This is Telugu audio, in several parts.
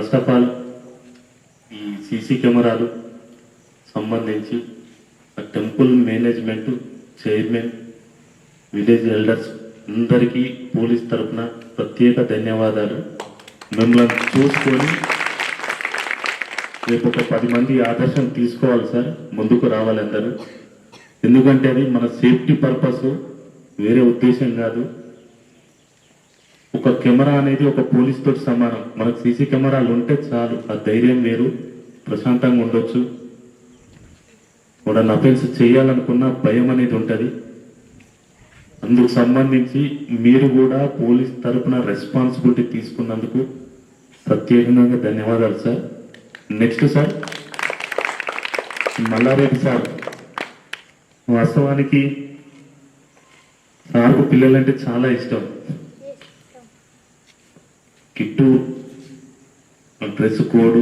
ఫస్ట్ ఆఫ్ ఆల్ ఈ సీసీ కెమెరాలు సంబంధించి temple management chairman village elders అందరికీ పోలీస్ తరఫున ప్రత్యేక ధన్యవాదాలు. మిమ్మల్ని చూసుకొని రేపు ఒక పది మంది ఆదర్శం తీసుకోవాలి సార్ ముందుకు రావాలి అందరూ. ఎందుకంటే అది మన సేఫ్టీ పర్పస్ వేరే ఉద్దేశం కాదు. ఒక కెమెరా అనేది ఒక పోలీస్ తోటి సమానం. మనకు సీసీ కెమెరాలు ఉంటే చాలు. ఆ ధైర్యం వేరు. ప్రశాంతంగా ఉండొచ్చు. ఎవడన్నా అఫెన్స్ చేయాలనుకున్న భయం అనేది ఉంటుంది. అందుకు సంబంధించి మీరు కూడా పోలీస్ తరపున రెస్పాన్సిబిలిటీ తీసుకున్నందుకు ప్రత్యేకంగా ధన్యవాదాలు sir. Next sir. Mallareddy sir. వాస్తవానికి సార్కు పిల్లలంటే చాలా ఇష్టం. Kit dress code.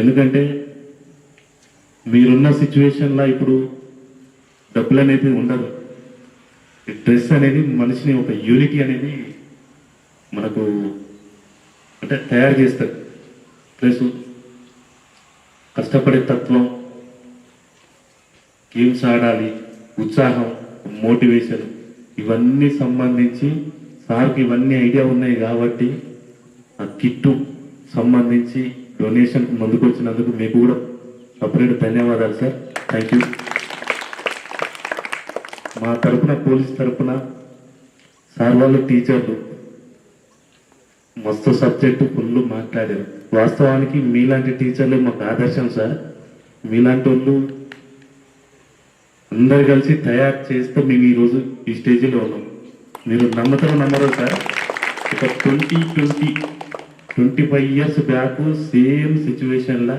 ఎందుకంటే మీరున్న సిచ్యువేషన్లో ఇప్పుడు డబ్బులు అనేది ఉండదు. ఈ డ్రెస్ అనేది మనిషిని ఒక యూనిటీ అనేది మనకు అంటే తయారు చేస్తారు ప్లస్ కష్టపడే తత్వం గేమ్స్ ఆడాలి ఉత్సాహం మోటివేషన్ ఇవన్నీ సంబంధించి సార్కి ఇవన్నీ ఐడియా ఉన్నాయి కాబట్టి కిట్టు సంబంధించి డొనేషన్ ముందుకు వచ్చినందుకు మీకు కూడా సపరేట్ ధన్యవాదాలు సార్. థ్యాంక్ యూ మా తరపున పోలీస్ తరపున సార్ వాళ్ళు టీచర్లు మస్తు సబ్జెక్టు ఫుల్ మాట్లాడారు. వాస్తవానికి మీలాంటి టీచర్లు మాకు ఆదర్శం సార్. మీలాంటి వాళ్ళు అందరు కలిసి తయారు చేస్తే మేము ఈరోజు ఈ స్టేజ్లో ఉన్నాం. మీరు నమ్మకం నమ్మరు సార్. ఒక twenty twenty twenty five years back same సిచ్యువేషన్లో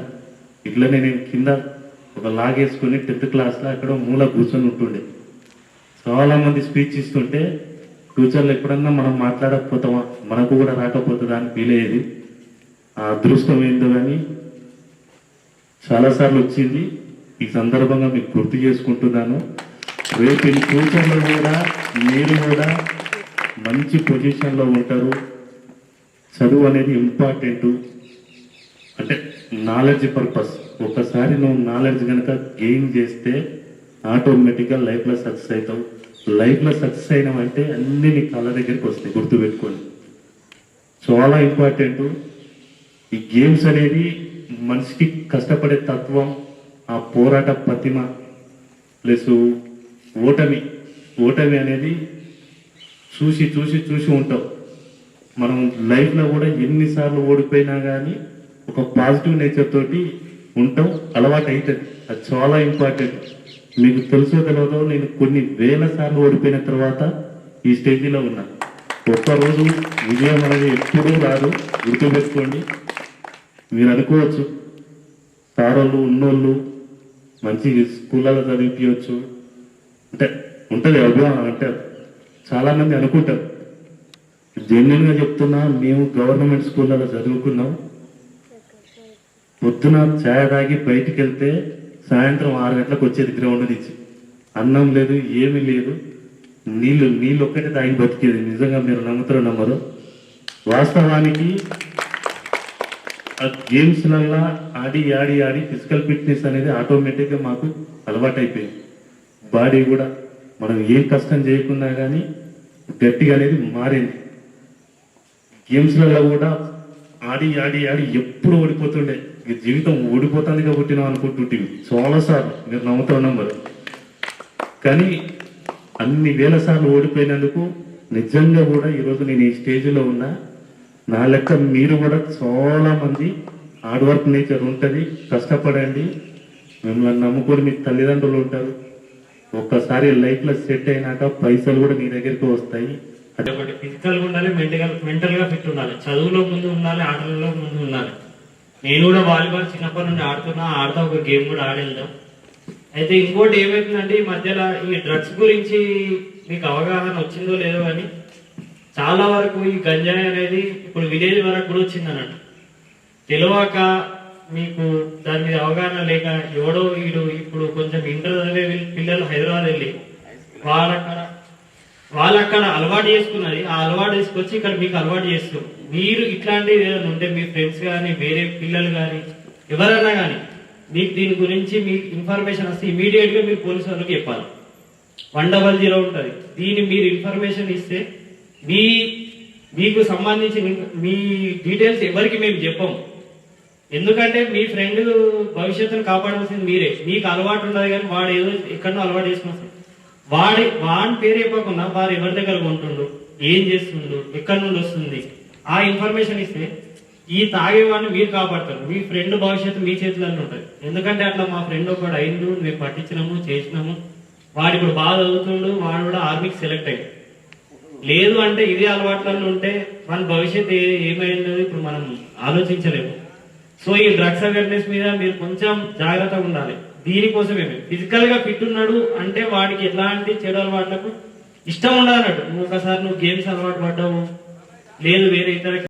ఇట్లనే నేను కింద ఒక లాగేసుకొని టెన్త్ క్లాస్లో అక్కడ మూల కూర్చొని ఉంటుండే. చాలా మంది స్పీచ్ ఇస్తుంటే ఫ్యూచర్లో ఎప్పుడన్నా మనం మాట్లాడకపోతామా? మనకు కూడా రాకపోతుందా? అని ఫీల్ అయ్యేది. ఆ అదృష్టం ఏందో కానీ చాలాసార్లు వచ్చింది. ఈ సందర్భంగా మీకు గుర్తు చేసుకుంటున్నాను. రేపు ఈ ఫ్యూచర్లో కూడా మీరు కూడా మంచి పొజిషన్లో ఉంటారు. చదువు అనేది ఇంపార్టెంట్ అంటే నాలెడ్జ్ పర్పస్ ఒకసారి నువ్వు నాలెడ్జ్ కనుక గెయిన్ చేస్తే ఆటోమేటిక్గా లైఫ్లో సక్సెస్ అవుతావు. లైఫ్లో సక్సెస్ అయినావంటే అన్ని నీ కళ్ళ దగ్గరికి వస్తాయి. గుర్తుపెట్టుకోండి. చాలా ఇంపార్టెంట్ ఈ గేమ్స్ అనేది మనిషికి కష్టపడే తత్వం ఆ పోరాట ప్రతిమ ప్లస్ ఓటమి. ఓటమి అనేది చూసి చూసి చూసి ఉంటాం మనం లైఫ్లో కూడా ఎన్నిసార్లు ఓడిపోయినా కానీ ఒక పాజిటివ్ నేచర్ తోటి ఉంటాం అలవాటు అవుతుంది అది చాలా ఇంపార్టెంట్. మీకు తెలుసో తెలియదో నేను కొన్ని వేల సార్లు ఓడిపోయిన తర్వాత ఈ స్టేజీలో ఉన్నా. ఒక్కరోజు విజయం అనేది ఎప్పుడూ రాదు. గుర్తుపెట్టుకోండి. మీరు అనుకోవచ్చు సారోళ్ళు ఉన్నోళ్ళు మంచి స్కూళ్ళలో చదివిపించవచ్చు అంటే ఉంటుంది అభిమానం అంటే చాలామంది అనుకుంటారు. జెన్యున్ చెప్తున్నా మేము గవర్నమెంట్ స్కూళ్ళలో చదువుకున్నాం. పొద్దున చాయ తాగి బయటికి వెళ్తే సాయంత్రం ఆరు గంటలకు వచ్చేది గ్రౌండ్ నుంచి. అన్నం లేదు ఏమీ లేదు. నీళ్ళు నీళ్ళు ఒక్కటే తాగి బతికేది. నిజంగా మీరు నమ్ముతారు నమ్మరు. వాస్తవానికి ఆ గేమ్స్లల్లా ఆడి ఆడి ఆడి ఫిజికల్ ఫిట్నెస్ అనేది ఆటోమేటిక్గా మాకు అలవాటైపోయింది. బాడీ కూడా మనం ఏం కష్టం చేయకున్నా కానీ గట్టిగా అనేది మారింది. గేమ్స్లలో కూడా ఆడి ఆడి ఆడి ఎప్పుడు ఓడిపోతుండే. ఇక జీవితం ఓడిపోతుంది కాబట్టినాం అనుకుంటుంటివి. చాలాసార్లు మీరు నమ్ముతున్నాం మరి కానీ అన్ని వేల సార్లు ఓడిపోయినందుకు నిజంగా కూడా ఈరోజు నేను ఈ స్టేజ్లో ఉన్నా. నా లెక్క మీరు కూడా చాలా మంది హార్డ్ వర్క్ నేచర్ ఉంటుంది. కష్టపడండి. మిమ్మల్ని నమ్ముకొని మీ తల్లిదండ్రులు ఉంటారు. ఒక్కసారి లైఫ్లో సెట్ అయినాక పైసలు కూడా మీ దగ్గరికి వస్తాయి. అంటే ఒకటి ఫిజికల్గా ఉండాలి మెంటల్ మెంటల్గా ఫిట్ ఉండాలి. చదువులో ముందు ఉండాలి ఆటలలో ముందు ఉండాలి. నేను కూడా వాలీబాల్ చిన్నప్పటి నుండి ఆడుతున్నా ఆడతా ఒక గేమ్ కూడా ఆడేద్దాం. అయితే ఇంకోటి ఏమవుతుందంటే ఈ మధ్యలో ఈ డ్రగ్స్ గురించి మీకు అవగాహన వచ్చిందో లేదో అని చాలా వరకు ఈ గంజాయి అనేది ఇప్పుడు విలేజ్ వరకు కూడా వచ్చింది అన్నట్టు తెలియక మీకు దాని మీద అవగాహన లేక ఎవడో వీడు ఇప్పుడు కొంచెం ఇంటర్ చదివే పిల్లలు హైదరాబాద్ వెళ్ళి వాళ్ళక్కడ వాళ్ళు అక్కడ అలవాటు చేసుకున్నది ఆ అలవాటు తీసుకొచ్చి ఇక్కడ మీకు అలవాటు చేస్తారు మీరు ఇట్లాంటివి ఏదైనా ఉంటే మీ ఫ్రెండ్స్ కానీ వేరే పిల్లలు కానీ ఎవరన్నా కానీ మీకు దీని గురించి మీకు ఇన్ఫర్మేషన్ వస్తే ఇమీడియట్గా మీరు పోలీసు వాళ్ళకి చెప్పాలి. వన్ డబల్ జీరో ఉంటుంది. దీన్ని మీరు ఇన్ఫర్మేషన్ ఇస్తే మీ మీకు సంబంధించిన మీ డీటెయిల్స్ ఎవరికి మేము చెప్పము ఎందుకంటే మీ ఫ్రెండ్ భవిష్యత్తును కాపాడాల్సింది మీరే. మీకు అలవాటు ఉండదు కానీ వాడు ఏదో ఎక్కడో అలవాటు చేసుకున్నా వాడి వాడి పేరు చెప్పకుండా వారు ఎవరి దగ్గర కొంటుండు? ఏం చేస్తుండు? ఎక్కడి నుండి వస్తుంది? ఆ ఇన్ఫర్మేషన్ ఇస్తే ఈ తాగేవాడిని మీరు కాపాడతారు. మీ ఫ్రెండ్ భవిష్యత్తు మీ చేతులలో ఉంటుంది. ఎందుకంటే అట్లా మా ఫ్రెండ్ ఒకడు అయిండు మేము పట్టించినాము చేసినాము. వాడు ఇప్పుడు బాగా చదువుతుండు వాడు కూడా ఆర్మీకి సెలెక్ట్ అయ్యాడు. లేదు అంటే ఇదే అలవాట్లలో ఉంటే మన భవిష్యత్తు ఏ- ఏమైందో ఇప్పుడు మనం ఆలోచించలేము. సో ఈ డ్రగ్స్ అవేర్నెస్ మీద మీరు కొంచెం జాగ్రత్తగా ఉండాలి. దీనికోసమే ఫిజికల్గా ఫిట్ ఉన్నాడు అంటే వాడికి ఎలాంటి చెడు అలవాట్లకు ఇష్టం ఉండదు అన్నట్టు నువ్వు ఒకసారి నువ్వు గేమ్స్ అలవాటు పడ్డావు. లేదు వేరే ఇతర